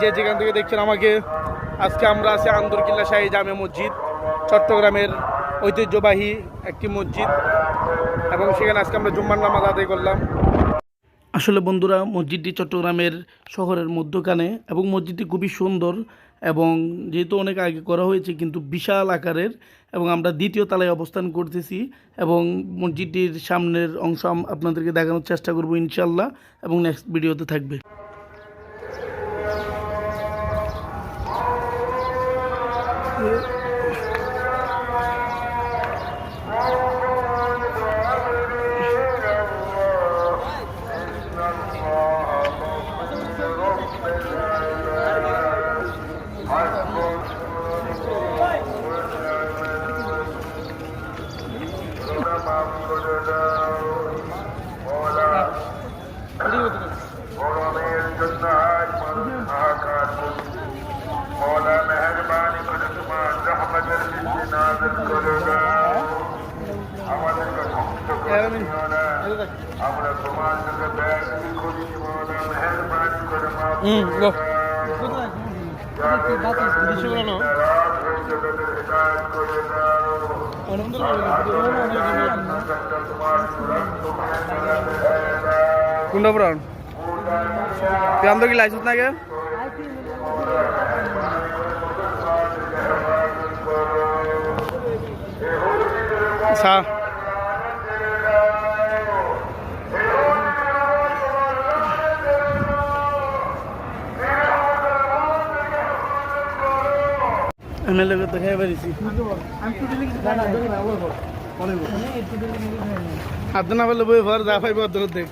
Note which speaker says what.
Speaker 1: যে যেখান থেকে দেখছেন আমাকে, আজকে আমরা আছি আন্দরকিল্লা শাহী জামে মসজিদ, চট্টগ্রামের ঐতিহ্যবাহী একটি মসজিদ। এবং সেখানে আজকে আমরা জুম্মার নামাজ আদায় করলাম। আসলে বন্ধুরা, মসজিদটি চট্টগ্রামের শহরের মধ্যখানে এবং মসজিদটি খুবই সুন্দর এবং যেহেতু অনেক আগে করা হয়েছে, কিন্তু বিশাল আকারের এবং আমরা দ্বিতীয় তলায় অবস্থান করতেছি এবং মসজিদটির সামনের অংশ আপনাদেরকে দেখানোর চেষ্টা করব ইনশাল্লাহ এবং নেক্সট ভিডিওতে থাকবে।
Speaker 2: গরমের জন্য রহমতের বৃষ্টি নাজল করে দাও আমাদেরকে ধ্বংস করে না আমরা তোমার সাথে ব্যক্তি করি মেহরবানি করে মাফ করে দাও
Speaker 1: কোনটা তুই আমাদের কি লাইসেন্স না গে আচ্ছা। এমএলএ তো খেয়ে বেরিয়েছি। হাতে না পারলে বই ভর যা পাইব দেখ।